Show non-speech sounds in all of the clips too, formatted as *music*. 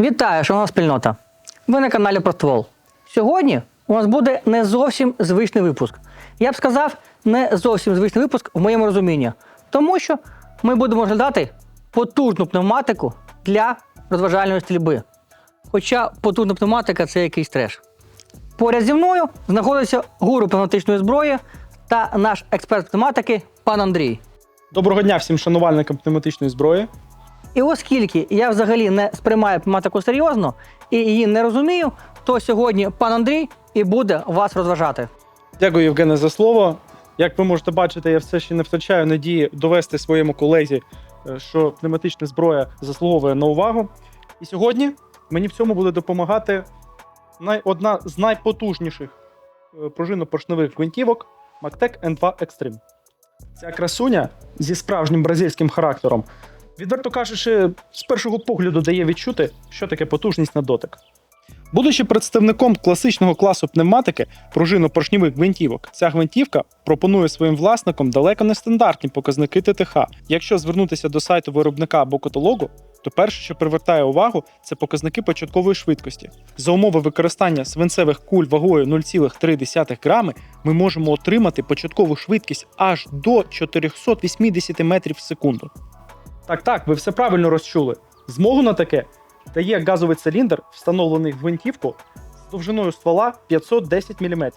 Вітаю, шановна спільнота! Ви на каналі Проствол. Сьогодні у нас буде не зовсім звичний випуск. Я б сказав, не зовсім звичний випуск в моєму розумінні, тому що ми будемо розглядати потужну пневматику для розважальної стрільби. Хоча потужна пневматика це якийсь треш. Поряд зі мною знаходиться гуру пневматичної зброї та наш експерт пневматики пан Андрій. Доброго дня всім шанувальникам пневматичної зброї. І оскільки я взагалі не сприймаю пневматику серйозно і її не розумію, то сьогодні пан Андрій і буде вас розважати. Дякую, Євгене, за слово. Як ви можете бачити, я все ще не втрачаю надії довести своєму колезі, е, що пневматична зброя заслуговує на увагу. І сьогодні мені в цьому буде допомагати одна з найпотужніших е, пружинно-поршневих гвинтівок Mactec N2 Extreme. Ця красуня зі справжнім бразильським характером, відверто кажучи, з першого погляду дає відчути, що таке потужність на дотик. Будучи представником класичного класу пневматики пружинно-поршньових гвинтівок, ця гвинтівка пропонує своїм власникам далеко не стандартні показники ТТХ. Якщо звернутися до сайту виробника або каталогу, то перше, що привертає увагу, це показники початкової швидкості. За умови використання свинцевих куль вагою 0,3 грами ми можемо отримати початкову швидкість аж до 480 метрів в секунду. Так, так, ви все правильно розчули. Змогу на таке дає газовий циліндр, встановлений в гвинтівку з довжиною ствола 510 мм.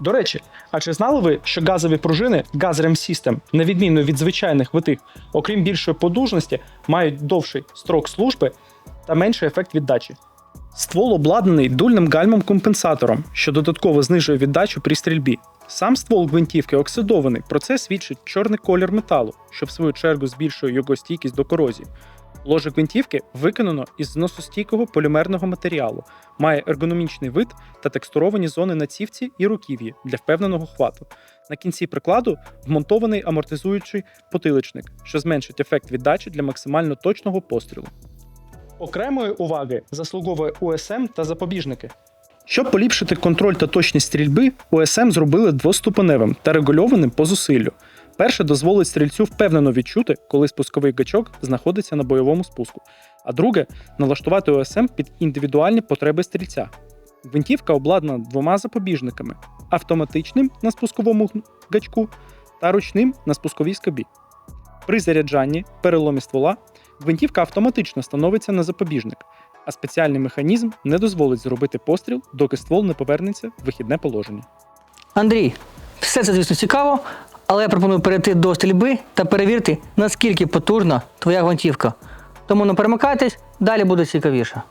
До речі, а чи знали ви, що газові пружини Gazrem System, на відміну від звичайних витих, окрім більшої подужності, мають довший строк служби та менший ефект віддачі? Ствол обладнаний дульним гальмом-компенсатором, що додатково знижує віддачу при стрільбі. Сам ствол гвинтівки оксидований, про це свідчить чорний колір металу, що в свою чергу збільшує його стійкість до корозії. Ложе гвинтівки виконано із зносостійкого полімерного матеріалу, має ергономічний вид та текстуровані зони на цівці і руків'ї для впевненого хвату. На кінці прикладу вмонтований амортизуючий потиличник, що зменшить ефект віддачі для максимально точного пострілу. Окремої уваги заслуговує УСМ та запобіжники. Щоб поліпшити контроль та точність стрільби, УСМ зробили двоступеневим та регульованим по зусиллю. Перше дозволить стрільцю впевнено відчути, коли спусковий гачок знаходиться на бойовому спуску, а друге налаштувати ОСМ під індивідуальні потреби стрільця. Гвинтівка обладнана двома запобіжниками: автоматичним на спусковому гачку та ручним на спусковій скобі. При заряджанні, переломі ствола, гвинтівка автоматично становиться на запобіжник, а спеціальний механізм не дозволить зробити постріл, доки ствол не повернеться в вихідне положення. Андрій, все це, звісно, цікаво, але я пропоную перейти до стрільби та перевірити, наскільки потужна твоя гвинтівка. Тому не перемикайтесь, далі буде цікавіше.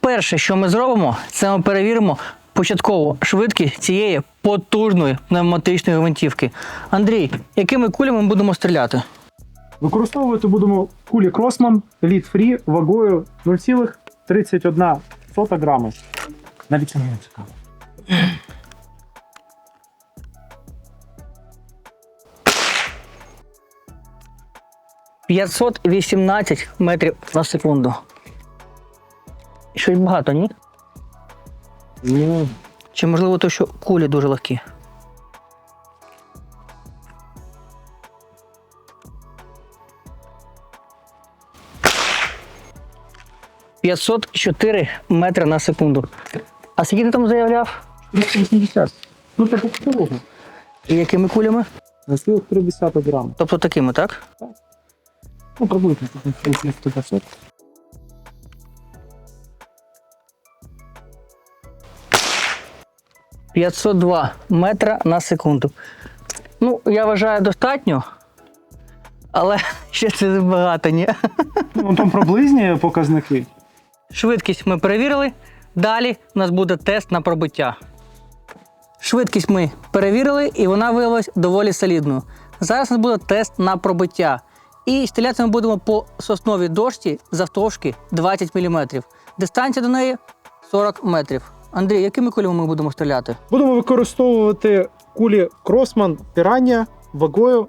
Перше, що ми зробимо, це ми перевіримо початкову швидкість цієї потужної пневматичної гвинтівки. Андрій, якими кулями ми будемо стріляти? Використовувати будемо кулі Кросман Lead Free вагою 0,31 грами. Навіть не цікаво. – 518 метрів на секунду. Щось багато, ні? Ну, Чи можливо то, що кулі дуже легкі? П'ятсот чотири метри на секунду. А скільки ти там заявляв? 80. Ну, так по. І якими кулями? На 0,3 грам. Тобто такими, так? Ну, приблизно 150. 502 метра на секунду. Ну, я вважаю, достатньо. Але *laughs* ще це багато, ні? Ну, там приблизні показники. Швидкість ми перевірили. Далі у нас буде тест на пробиття. Швидкість ми перевірили, і вона виявилась доволі солідною. Зараз у нас буде тест на пробиття. І стріляти ми будемо по сосновій дошці завтовшки 20 мм. Дистанція до неї 40 метрів. Андрій, якими кулями ми будемо стріляти? Будемо використовувати кулі Кросман Пірання вагою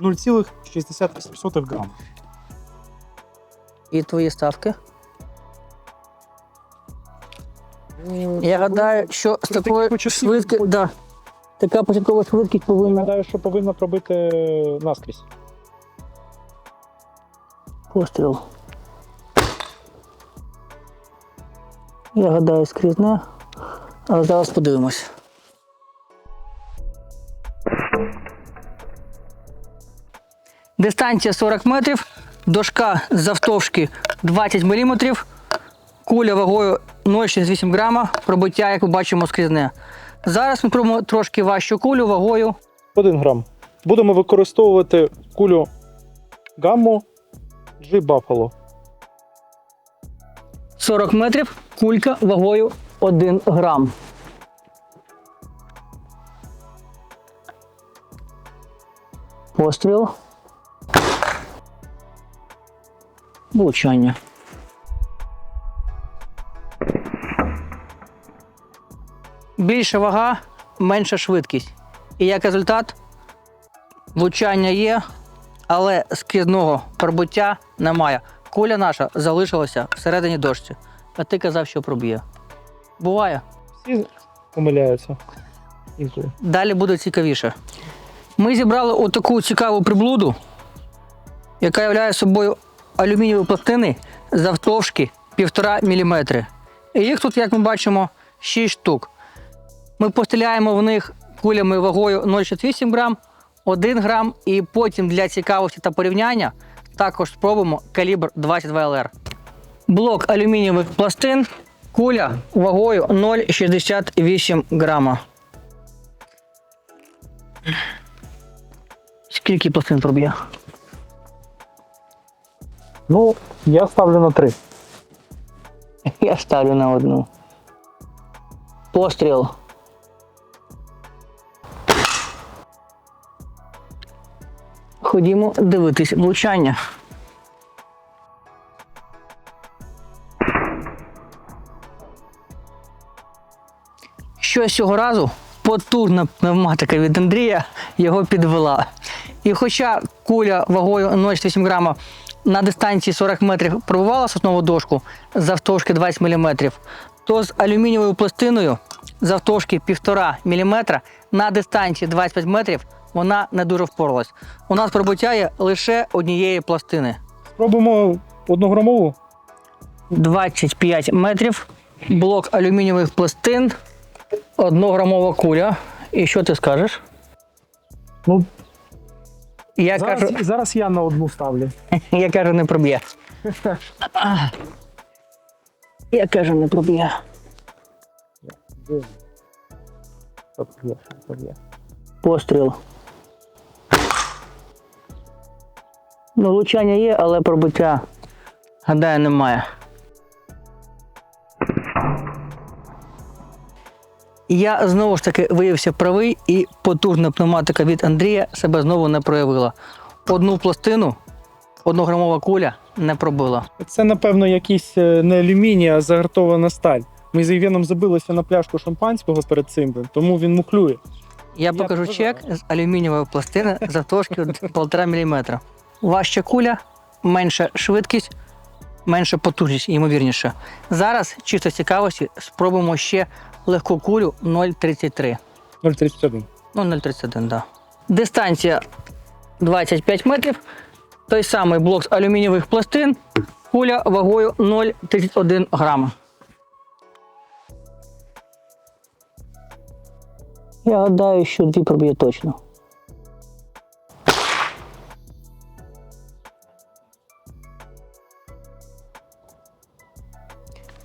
0,68 грам. І твої ставки? Я гадаю, що з такою швидкістю. Да, така початкова швидкість повинна Гадаю, що повинна пробити наскрізь. постріл. Я гадаю, скрізне. Але зараз подивимось. Дистанція 40 метрів, дошка завтовшки 20 мм, куля вагою 0,68 грама, пробиття, як ми бачимо, скрізне. Зараз ми пробуємо трошки важчу кулю вагою 1 грам. Будемо використовувати кулю гамму G Buffalo. 40 метрів, кулька вагою 1 грам. Постріл. Влучання. Більша вага, менша швидкість. І як результат, влучання є, але скрізного пробуття немає. Куля наша залишилася всередині дошці. А ти казав, що проб'є. Буває. Всі помиляються. Інколи. Далі буде цікавіше. Ми зібрали отаку цікаву приблуду, яка являє собою алюмінієві пластини завтовшки 1,5 мм. І їх тут, як ми бачимо, 6 штук. Ми постріляємо в них кулями вагою 0,68 грам, 1 грам, і потім для цікавості та порівняння також спробуємо калібр 22 ЛР. Блок алюмінієвих пластин, куля вагою 0,68 грама. Скільки пластин проб'є? Ну, я ставлю на 3. *laughs* Я ставлю на одну. Постріл. Ходімо дивитись влучання. Щось цього разу потужна пневматика від Андрія його підвела. І хоча куля вагою 0,8 грама на дистанції 40 метрів пробувала соснову дошку завтовшки 20 мм, то з алюмінієвою пластиною завтовшки 1,5 мм на дистанції 25 метрів вона не дуже впоралась. У нас пробуття є лише однієї пластини. Спробуємо однограмову. 25 метрів, блок алюмінієвих пластин, однограмова куля. І що ти скажеш? Ну, Я зараз, кажу, зараз я на одну ставлю. *laughs* я кажу, не проб'є. *laughs* Я кажу, не проб'є. Постріл. Ну, влучання є, але пробиття, гадаю, немає. Я знову ж таки виявився правий, і потужна пневматика від Андрія себе знову не проявила. Одну пластину, однограмова куля не пробила. Це, напевно, якийсь е, не алюміній, а загартована сталь. Ми з Євгеном забилися на пляшку шампанського перед цим, тому він мухлює. Я покажу покажу. чек з алюмінієвої пластини завтовшки 1,5 мм. Важча куля, менша швидкість, менша потужність, ймовірніше. Зараз, чисто з цікавості, спробуємо ще легку кулю 0,33. 0,31. Ну, 0,31, так. Да. Дистанція 25 метрів. Той самий блок з алюмінієвих пластин, куля вагою 0,31 грама. Я гадаю, що дві проб'є точно.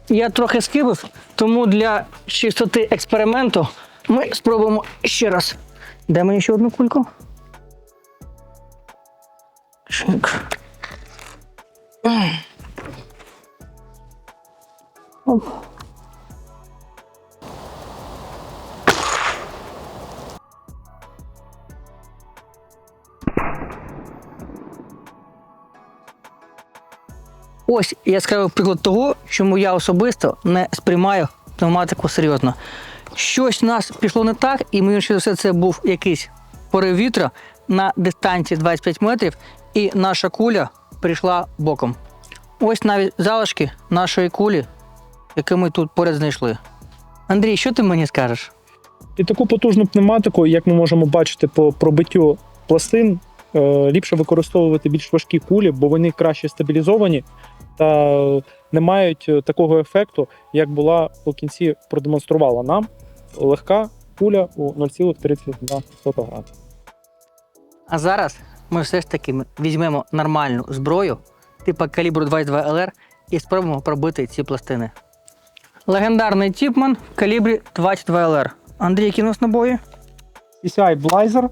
Я трохи скибив, тому для чистоти експерименту ми спробуємо ще раз. Дай мені ще одну кульку. Чик. Оп. Ось яскравий приклад того, чому я особисто не сприймаю пневматику серйозно. Щось у нас пішло не так, і мені за все це був якийсь порив вітра на дистанції 25 метрів, і наша куля прийшла боком. Ось навіть залишки нашої кулі, які ми тут поряд знайшли. Андрій, що ти мені скажеш? І таку потужну пневматику, як ми можемо бачити по пробиттю пластин, е, ліпше використовувати більш важкі кулі, бо вони краще стабілізовані та не мають е, такого ефекту, як була у кінці продемонструвала нам легка куля у 0,32 грам. А зараз ми все ж таки візьмемо нормальну зброю, типу калібру 22 ЛР, і спробуємо пробити ці пластини. Легендарний Тіпман в калібрі 22 ЛР. Андрій, які у нас набої? PCI Blizer,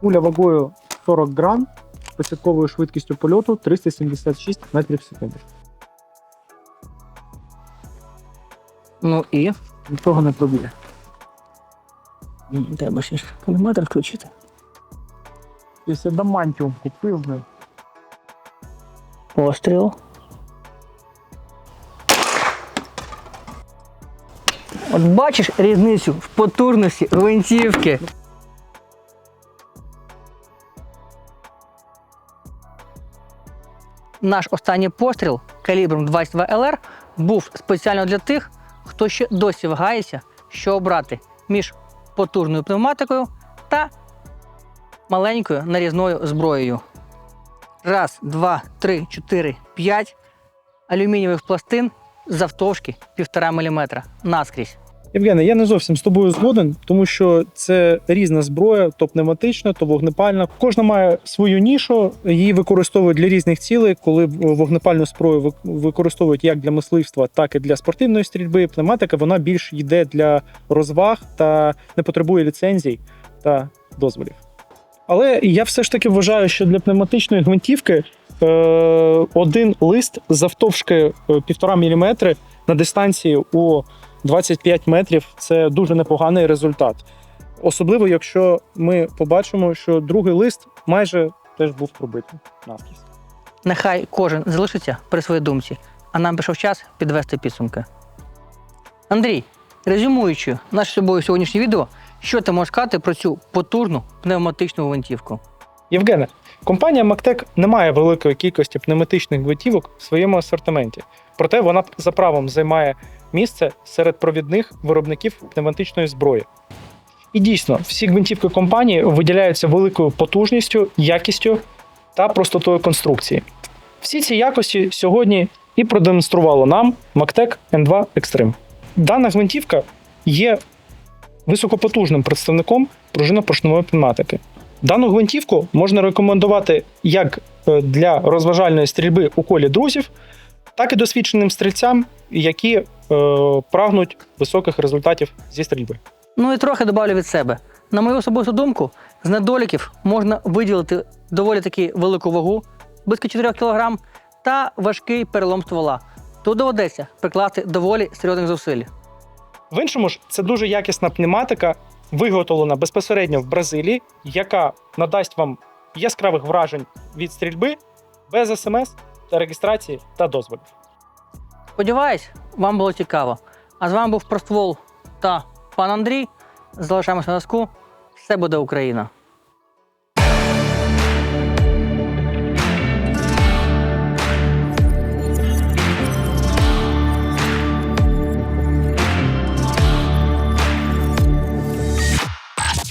куля вагою 40 грам, початковою швидкістю польоту 376 метрів в секунду. Ну і. Нічого не пробує. Треба ще ж каліматор включити. Якщо дамантіум купив, блин. Постріл. От бачиш різницю в потужності гвинтівки. Наш останній постріл калібром 22 ЛР був спеціально для тих, хто ще досі вагається, що обрати між потужною пневматикою та маленькою нарізною зброєю. Раз, два, три, чотири, п'ять алюмінієвих пластин завтовшки 1,5 мм наскрізь. Євгене, я не зовсім з тобою згоден, тому що це різна зброя, то пневматична, то вогнепальна. Кожна має свою нішу, її використовують для різних цілей. Коли вогнепальну зброю використовують як для мисливства, так і для спортивної стрільби. Пневматика вона більш йде для розваг та не потребує ліцензій та дозволів. Але я все ж таки вважаю, що для пневматичної гвинтівки е, один лист завтовшки е, 1,5 мм на дистанції у 25 метрів це дуже непоганий результат. Особливо, якщо ми побачимо, що другий лист майже теж був пробитий наскрізь. Нехай кожен залишиться при своїй думці, а нам пішов час підвести підсумки. Андрій, резюмуючи наше з тобою сьогоднішнє відео, що ти можеш сказати про цю потужну пневматичну гвинтівку? Євгене, компанія Мактек не має великої кількості пневматичних гвинтівок в своєму асортименті. Проте вона за правом займає місце серед провідних виробників пневматичної зброї. І дійсно, всі гвинтівки компанії виділяються великою потужністю, якістю та простотою конструкції. Всі ці якості сьогодні і продемонструвало нам Мактек N2 Extreme. Дана гвинтівка є високопотужним представником пружинно-поршневої пневматики. Дану гвинтівку можна рекомендувати як е, для розважальної стрільби у колі друзів, так і досвідченим стрільцям, які е, прагнуть високих результатів зі стрільби. Ну і трохи добавлю від себе. На мою особисту думку, з недоліків можна виділити доволі таки велику вагу, близько 4 кг, та важкий перелом ствола. Тут доведеться прикласти доволі серйозних зусиль. В іншому ж, це дуже якісна пневматика, виготовлена безпосередньо в Бразилії, яка надасть вам яскравих вражень від стрільби без смс реєстрації та дозволів. Сподіваюсь, вам було цікаво. А з вами був Проствол та пан Андрій. Залишаємося на зв'язку. Все буде Україна!